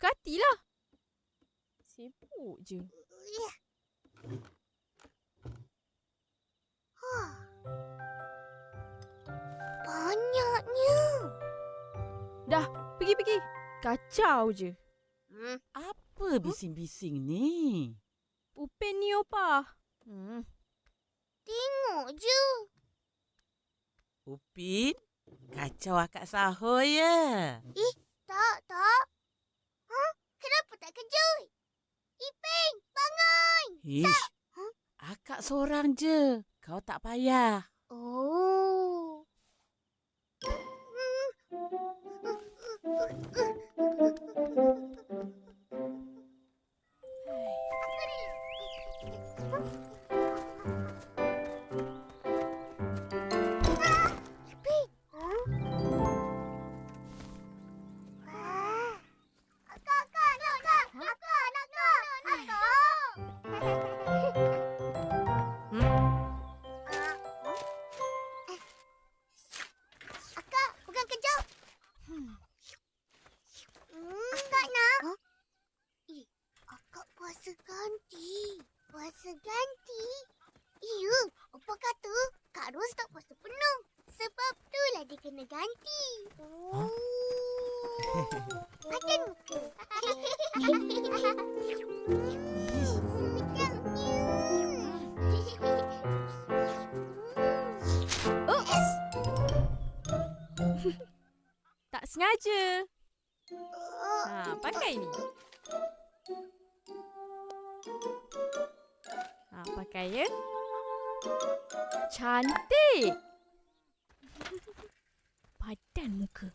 Suka hatilah. Sibuk je. Ya. Banyaknya. Pergi, pergi. Kacau je. Hmm. Apa bising-bising ni? Upin ni, Opa. Hmm. Tengok je. Upin, kacau akak sahur ya. Tak, tak. Kenapa tak kejut? Iping, bangun. Ish, Huh? akak seorang je. Kau tak payah. Oh. Iping. Tak sengaja. Ha, pakai ni. Ha, pakai ya. Cantik. Padan muka.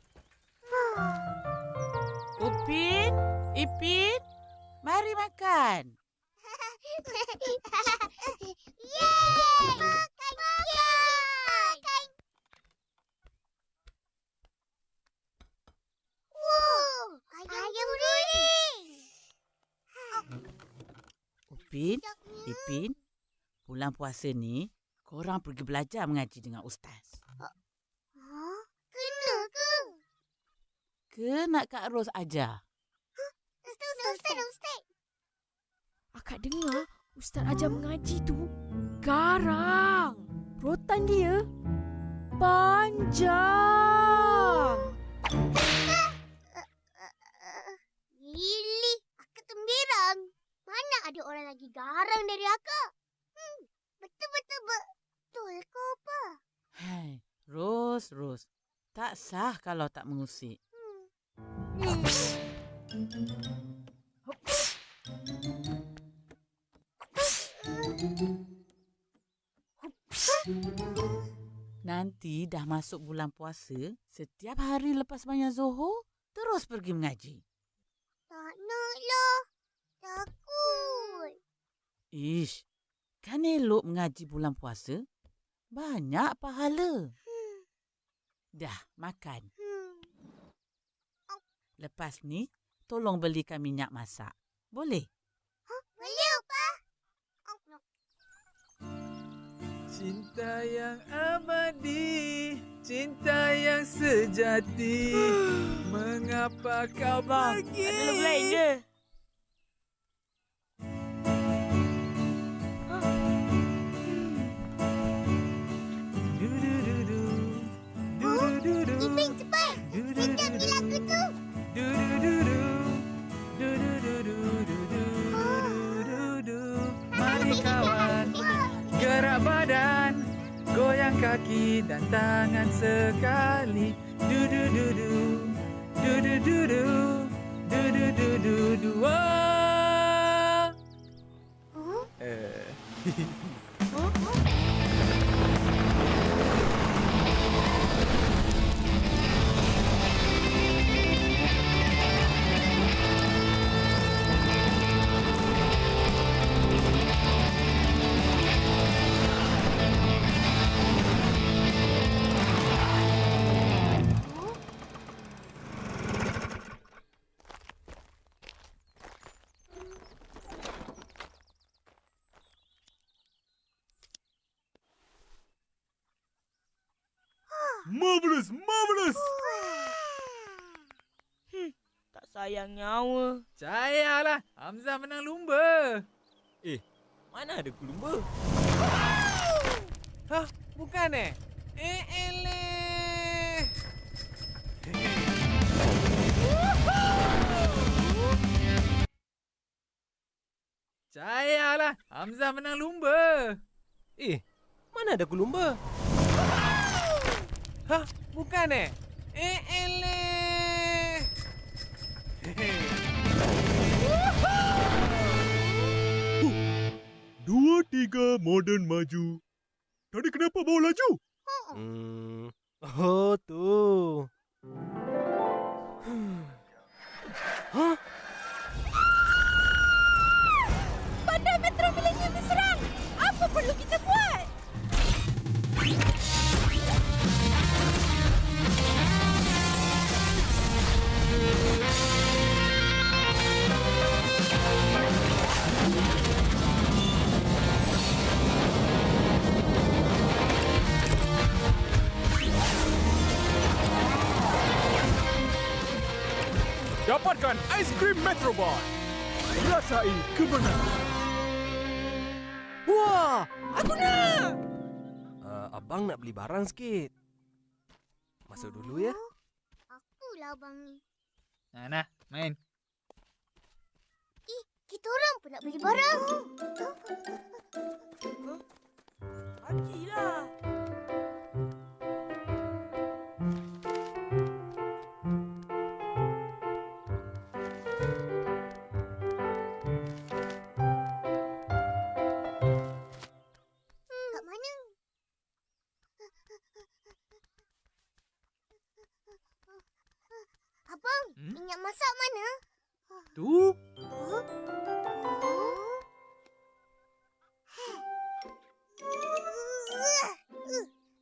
Upin, Ipin, mari makan. Yeay! Makan, makan! Wow! Ayam guling! Upin, Ipin, bulan puasa ni, korang pergi belajar mengaji dengan ustaz. Ha? Kena ke? Ke nak Kak Ros ajar? Akak dengar Ustaz ajar mengaji tu garang. Rotan dia panjang. Gili, akak temberang. Mana ada orang lagi garang dari akak? Hmm, betul-betul betul ke apa? Hai, Ros, Ros. Tak sah kalau tak mengusik. Hmm. Nanti dah masuk bulan puasa, setiap hari lepas banyak Zohor, terus pergi mengaji. Tak nak lah. Takut. Ish, kan elok mengaji bulan puasa? Banyak pahala. Hmm. Dah, makan. Hmm. Lepas ni, tolong belikan minyak masak. Boleh? Boleh, Cinta yang abadi, cinta yang sejati. Mengapa kau pergi? Ada lagu lain ke? Kaki dan tangan sekali. Du-du-du-du. Du-du-du-du. Du-du-du-du-du. Wah. Oh, Eh. oh, Marvelous, marvelous. sayang nyawa. Percayalah, Hamzah menang lumba. Mana ada kulumba? Hah? Bukan eh? Eh, eleh. Percayalah, Hamzah menang lumba. Eh, mana ada kulumba? Hah? Bukan eh? Eh, eleh. Dua tiga moden maju. Tadi kenapa bawa laju? Hmm. Oh, tu. Hah? Dapatkan ais krim Metro Bar. Rasai kemenangan. Wah! Aku nak! Uh, abang nak beli barang sikit. Masuk dulu ya. Akulah abang ni. Nah, nah, main. Eh, kita orang pun nak beli barang. Bagilah. Mana? Tu.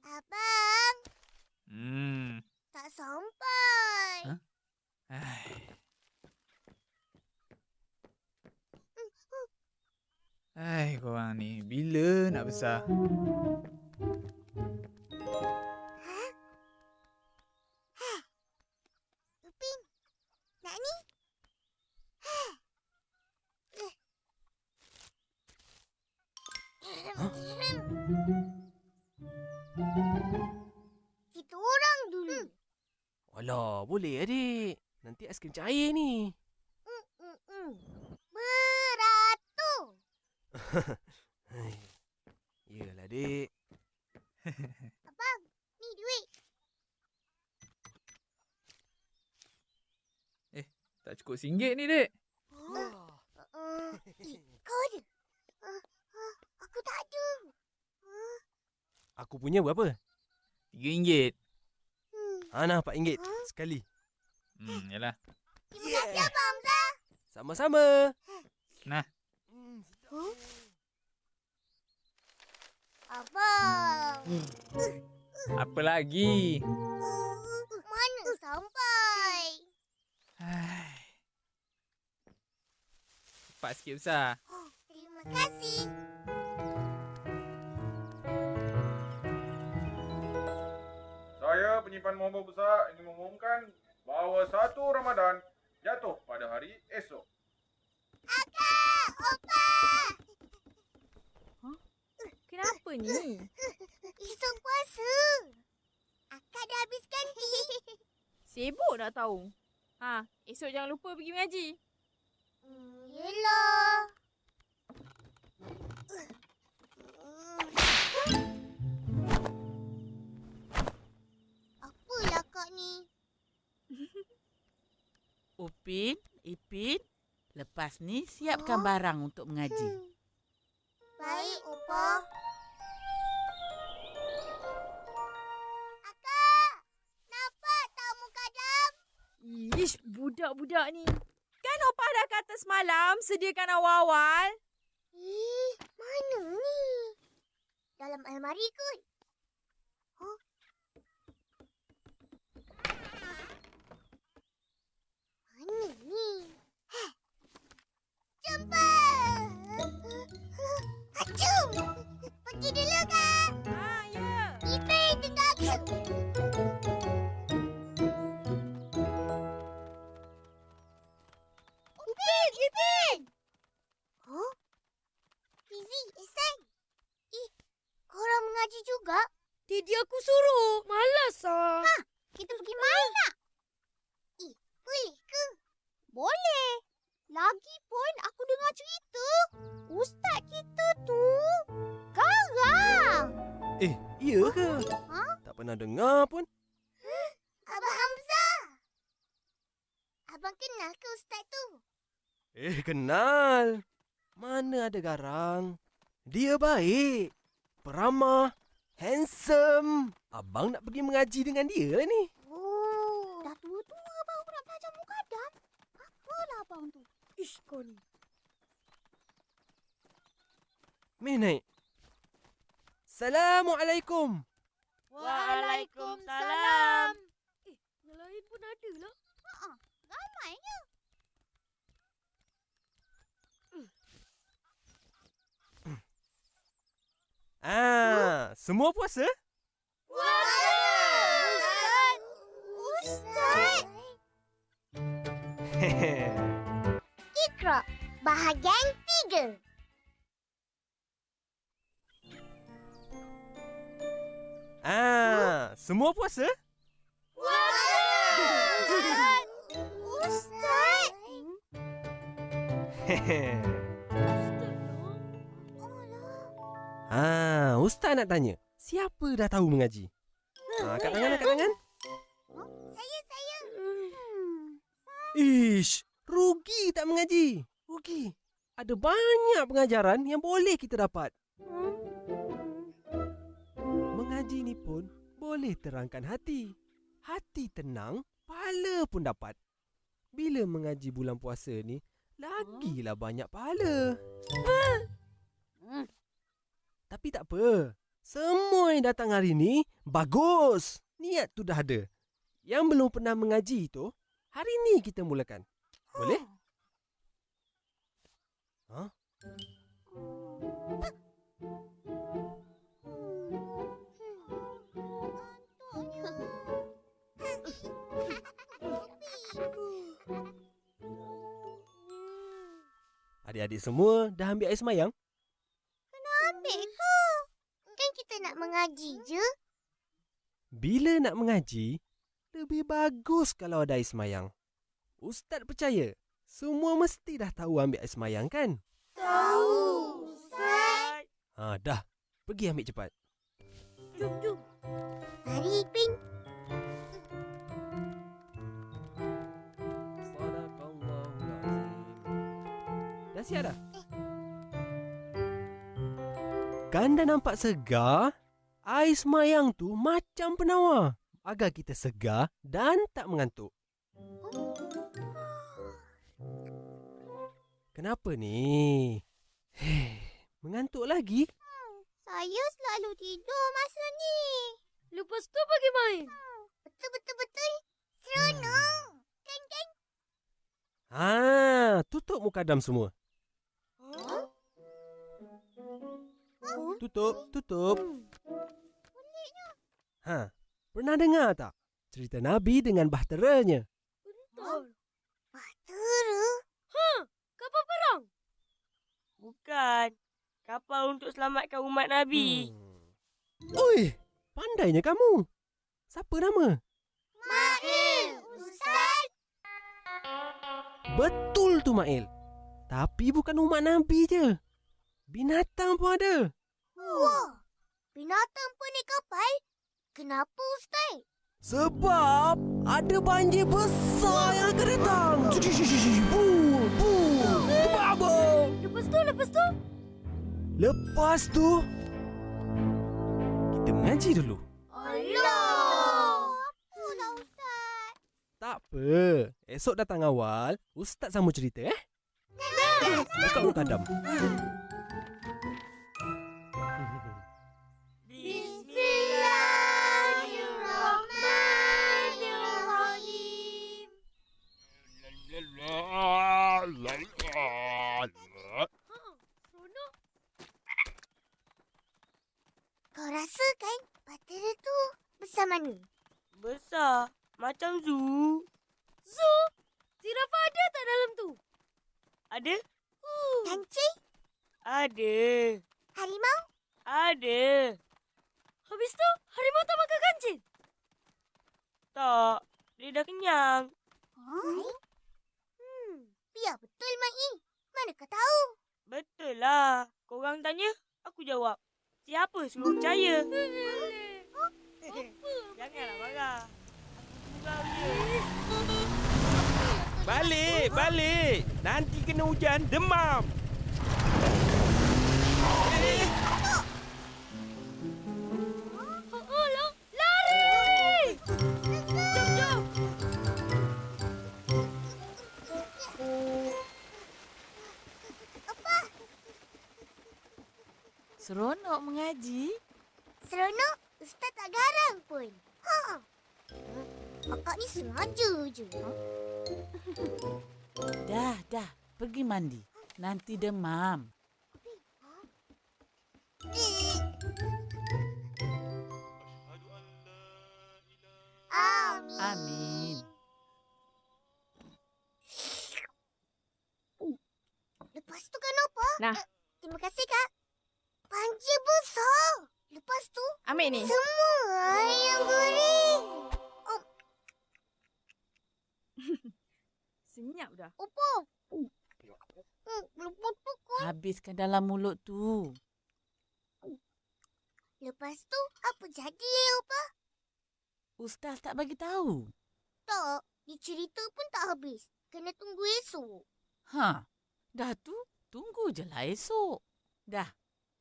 Abang, Hmm. tak sampai. Hah? Ai. Hai, korang ni. Bila nak besar? Boleh adik. Nanti ais krim cair ni. Beratur. Hai. Yalah, adik. Abang, ni duit. Tak cukup singgit ni, dek. Uh, eh, kau ada? Uh, uh, aku tak ada. Uh, Aku punya berapa? Tiga ringgit. hmm. Ha, nah, RM4 Huh? sekali. Hmm, yalah. Terima kasih Abang Hamzah. Sama-sama. Nah. Hmm. Huh? Abang. Apa lagi? Mana sampai? Hai. Cepat sikit besar. Terima kasih. Saya penyimpan nombor besar ingin mengumumkan bahawa satu Ramadan jatuh pada hari esok. Akak, Opa. Kenapa ni? Esok puasa. Akak dah habiskan ti. Sibuk nak tahu. Ha, esok jangan lupa pergi mengaji. Hmm, yelah. Apalah kak ni? Upin, Ipin, lepas ni siapkan Oh. barang untuk mengaji. Hmm. Baik, Opa. Akak, nampak tak muka dam? Ish, budak-budak ni. Kan Opah dah kata semalam sediakan awal-awal. Eh, mana ni? Dalam almari kot. jumpa Cepat. Acum. Pergi dulu kak ayu ipin ipin ipin hah Izzy esai korang mengaji juga? Tadi aku suruh. Eh, iya ke? Ha? Tak pernah dengar pun. Abang Hamzah. Abang kenal ke ustaz tu? Eh, kenal. Mana ada garang. Dia baik. Peramah. Handsome. Abang nak pergi mengaji dengan dia lah ni. Oh. Dah tua-tua baru nak belajar mukadam. Apalah abang tu? Ish kau ni. Meh naik. Assalamualaikum. Waalaikumsalam. Eh, yang lain pun ada lah. Ramainya. Ah, semua puasa? Semua puasa? Ustaz. Ustaz. ah, Ustaz nak tanya. Siapa dah tahu mengaji? Ah, kat tangan, kat tangan. Saya, saya. Hmm. Ish, rugi tak mengaji. Rugi. Ada banyak pengajaran yang boleh kita dapat. Mengaji ni pun boleh terangkan hati. Hati tenang, pahala pun dapat. Bila mengaji bulan puasa ni, lagilah banyak pahala. Tapi tak apa. Semua yang datang hari ni, bagus. Niat tu dah ada. Yang belum pernah mengaji tu, hari ni kita mulakan. Boleh? Ha? Adik-adik semua dah ambil air semayang? Ambil ke? Kan kita nak mengaji je. Bila nak mengaji, lebih bagus kalau ada air semayang. Ustaz percaya, semua mesti dah tahu ambil air semayang kan? Tahu. Ustaz. Ha, dah. Pergi ambil cepat. Jom, jom. Mari, Ipin. Dah siap dah? Kan dah nampak segar? Air semayang tu macam penawar. Agar kita segar dan tak mengantuk. Kenapa ni? Hei, mengantuk lagi? Saya selalu tidur masa ni. Lepas tu pergi main. Betul-betul-betul. Seronok. Kan, kan? Ha, tutup mukadam semua. Tutup, tutup. Ha, pernah dengar tak? Cerita Nabi dengan bahteranya. Betul. Bahtera. Kapal perang. Bukan. Kapal untuk selamatkan umat Nabi. Hmm. Oi, pandainya kamu. Siapa nama? Mail. Ustaz. Betul tu Mail. Tapi bukan umat Nabi je. Binatang pun ada. Wah. Binatang pun naik kapal. Kenapa, Ustaz? Sebab ada banjir besar yang akan datang. Lepas tu, lepas tu. Lepas tu, kita mengaji dulu. Allah. Apalah, Ustaz? Tak apa. Esok datang awal, Ustaz sambung cerita eh. Buka. Bismillahirrahmanirrahim. Seronok. Kau rasa kan bahtera tu besar mana? Besar. Macam zoo. Zoo. Zirafah ada tak dalam tu? Ada? Kancing? Ada. Harimau? Ada. Habis tu, harimau tak makan kancil. Tak, dia dah kenyang. Huh? Hmm, biar betul Mak I. Mana kau tahu? Betul lah. Korang tanya, aku jawab. Siapa suruh percaya? Janganlah marah. Aku gurau je. Balik, balik. Nanti kena hujan, demam. Eh, Oh. Seronok mengaji. Seronok, Ustaz tak garang pun. Ha. Akak ni sengaja je. Dah, dah. Pergi mandi. Nanti demam. Amin. Amin. Lepas tu kan apa? Nah. Eh, terima kasih, Kak. Panci besar. Lepas tu, Ambil ni. semua ayam goreng. Senyap dah. Apa? Hmm, lepas tu, Habiskan dalam mulut tu. lepas tu apa jadi, apa? Ustaz tak bagi tahu. Tak, dia cerita pun tak habis. Kena tunggu esok. Ha, dah tu tunggu je lah esok. Dah,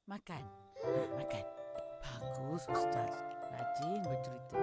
makan. Ha, makan. Bagus Ustaz. Rajin bercerita.